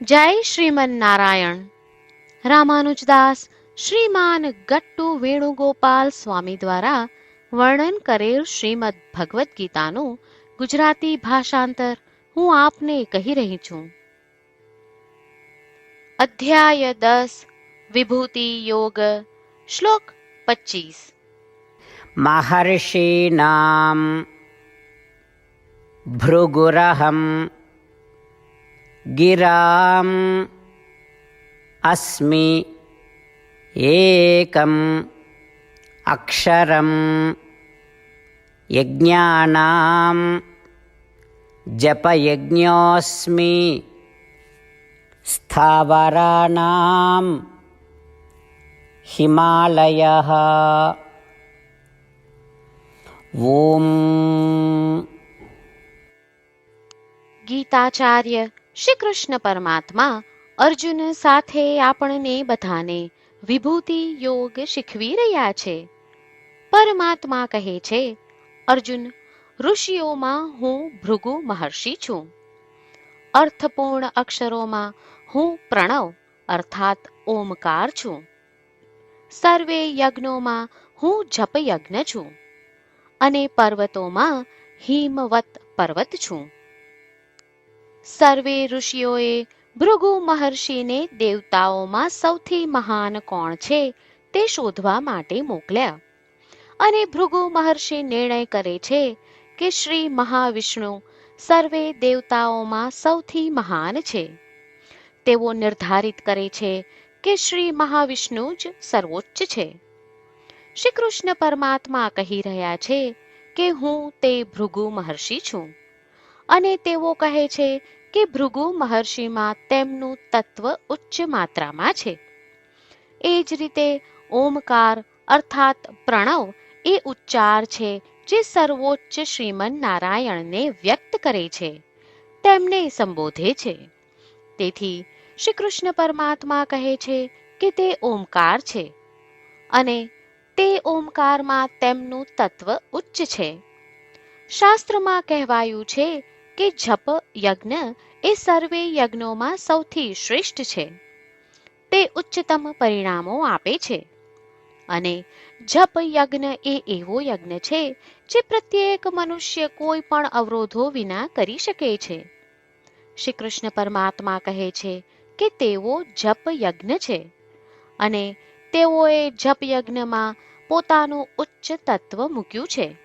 જય શ્રીમન નારાયણ રામાનુજદાસ શ્રીમાન ગટ્ટુ વેણુગોપાલ સ્વામી દ્વારા વર્ણન કરેલ શ્રીમદ ભગવદ્ ગીતાનું ગુજરાતી ભાષાંતર હું આપને કહી રહી છું. અધ્યાય દસ, વિભૂતિ યોગ, શ્લોક પચીસ. મહર્ષિ નામ ભૃગુરહમ गिराम् अस्मि एकम् अक्षरम् यज्ञानां जपयज्ञोऽस्मि स्थावराणां हिमालयः ॐ गीताचार्य શ્રી કૃષ્ણ પરમાત્મા અર્જુન સાથે આપણને બધાને વિભૂતિ યોગ શીખવી રહ્યા છે. પરમાત્મા કહે છે, અર્જુન, ઋષિઓમાં હું ભૃગુ મહર્ષિ છું. અર્થપૂર્ણ અક્ષરોમાં હું પ્રણવ, અર્થાત ઓમકાર છું. સર્વે યજ્ઞોમાં હું જપ યજ્ઞ છું. અને પર્વતોમાં હિમવત પર્વત છું. સર્વે ઋષિઓએ ભૃગુ મહર્ષિને દેવતાઓમાં સૌથી મહાન કોણ છે તે શોધવા માટે મોકલ્યા. અને ભૃગુ મહર્ષિ નિર્ણય કરે છે કે શ્રી મહાવિષ્ણુ સર્વે દેવતાઓમાં સૌથી મહાન છે. તેઓ નિર્ધારિત કરે છે કે શ્રી મહાવિષ્ણુ જ સર્વોચ્ચ છે. શ્રી કૃષ્ણ પરમાત્મા કહી રહ્યા છે કે હું તે ભૃગુ મહર્ષિ છું. અને તેઓ કહે છે કે ભૃગુ મહર્ષિમાં તેમનું તત્વ ઉચ્ચ માત્રામાં છે. એ જ રીતે ઓમકાર અર્થાત પ્રણવ એ ઉચ્ચાર છે જે સર્વોચ્ચ શ્રીમન નારાયણને વ્યક્ત કરે છે. તેમને સંબોધે છે. તેથી શ્રી કૃષ્ણ પરમાત્મા કહે છે કે તે ઓમકાર છે અને તે ઓમકારમાં તેમનું તત્વ ઉચ્ચ છે. શાસ્ત્રમાં કહેવાયું છે કે જપ યજ્ઞ એ સર્વે યજ્ઞોમાં સૌથી શ્રેષ્ઠ છે. તે ઉચ્ચતમ પરિણામો આપે છે. અને જપ યજ્ઞ એ એવો યજ્ઞ છે જે પ્રત્યેક મનુષ્ય કોઈ પણ અવરોધો વિના કરી શકે છે. શ્રી કૃષ્ણ પરમાત્મા કહે છે કે તેઓ જપ યજ્ઞ છે અને તેઓએ જપ યજ્ઞમાં પોતાનું ઉચ્ચ તત્વ મૂક્યું છે.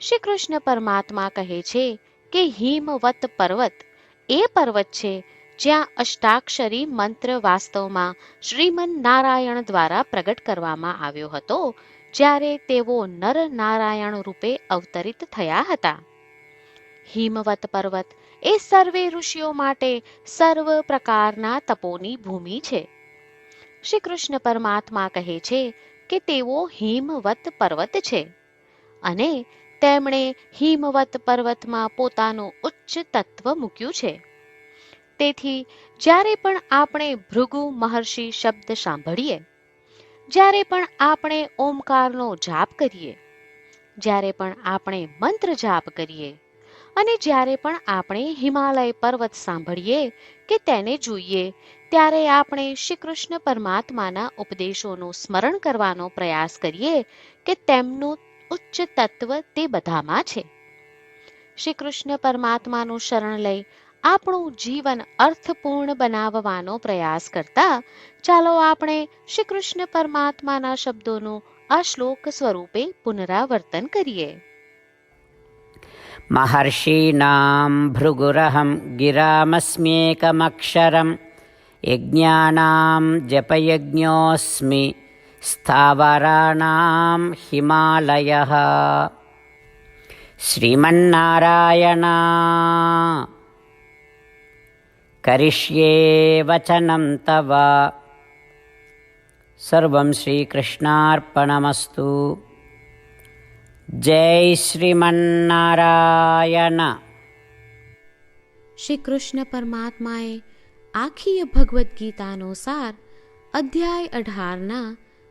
શ્રી કૃષ્ણ પરમાત્મા કહે છે કે હિમવત પર્વત? એ પર્વત છે જ્યાં અષ્ટાક્ષરી મંત્ર વાસ્તવમાં શ્રીમન નારાયણ દ્વારા પ્રગટ કરવામાં આવ્યો હતો, જ્યારે તેઓ નર નારાયણ રૂપે અવતરિત થયા હતા. હિમવત પર્વત એ સર્વે ઋષિઓ માટે સર્વ પ્રકારના તપોની ભૂમિ છે. શ્રી કૃષ્ણ પરમાત્મા કહે છે કે તેઓ હિમવત પર્વત છે અને તેમણે હિમવત પર્વતમાં પોતાનું ઉચ્ચ તત્વ મૂક્યું છે. તેથી, જ્યારે પણ આપણે ભૃગુ મહર્ષિ શબ્દ સાંભળીએ, જ્યારે પણ આપણે ઓમકારનો જાપ કરીએ, જ્યારે પણ આપણે મંત્ર જાપ કરીએ, અને જ્યારે પણ આપણે હિમાલય પર્વત સાંભળીએ કે તેને જોઈએ, ત્યારે આપણે શ્રી કૃષ્ણ પરમાત્માના ઉપદેશોનું સ્મરણ કરવાનો પ્રયાસ કરીએ કે તેમનું ઉચ્ચ તત્વ તે બધામાં છે. શ્રી કૃષ્ણ પરમાત્માનું શરણ લઈ આપણું જીવન અર્થપૂર્ણ બનાવવાનો પ્રયાસ કરતા, ચાલો આપણે શ્રી કૃષ્ણ પરમાત્માના શબ્દોનું આ શ્લોક સ્વરૂપે પુનરાવર્તન કરીએ. મહર્ષીણામ ભૃગુરહમ ગિરામસ્મ્યેકમક્ષરમ યજ્ઞાનામ જપયજ્ઞોસ્મી स्थावराणां हिमालयः श्रीमन्नारायण करिष्ये वचनं तव सर्वं श्रीकृष्णार्पणमस्तु જય શ્રીમન્નારાયણ શ્રી કૃષ્ણ પરમાત્માએ આખી ભગવદ્ ગીતાનો સાર અધ્યાય અઢારના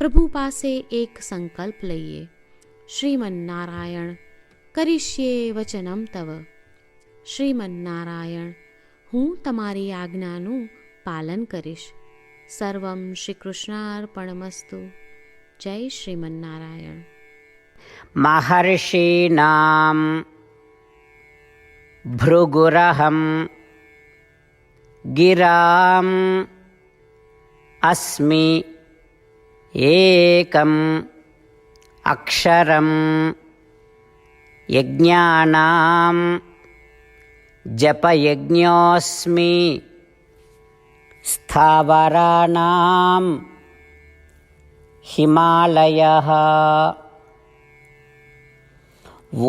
પ્રભુ પાસે એક સંકલ્પ લઈએ શ્રીમન્નારાયણ કરીશ્યે વચનમ તવ શ્રીમન્નારાયણ હું તમારી આજ્ઞાનું પાલન કરીશ સર્વમ શ્રી કૃષ્ણાર્પણમસ્તુ જય શ્રીમન્નારાયણ महर्षीणां भृगुरहं गिराम् अस्मि एकम् अक्षरं यज्ञानां जपयज्ञोऽस्मि स्थावराणां हिमालयः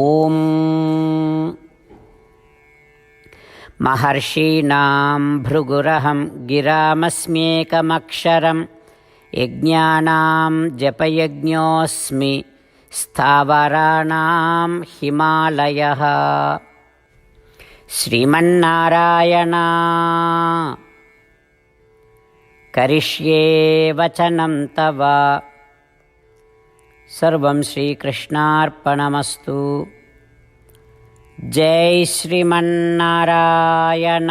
ॐ महर्षीणां भृगुरहं गिरामस्म्येकमक्षरं यज्ञानां जपयज्ञोऽस्मि स्थावराणां हिमालयः। श्रीमन्नारायण करिष्ये वचनं तव। सर्वं श्रीकृष्णार्पणमस्तु। जय श्रीमन्नारायण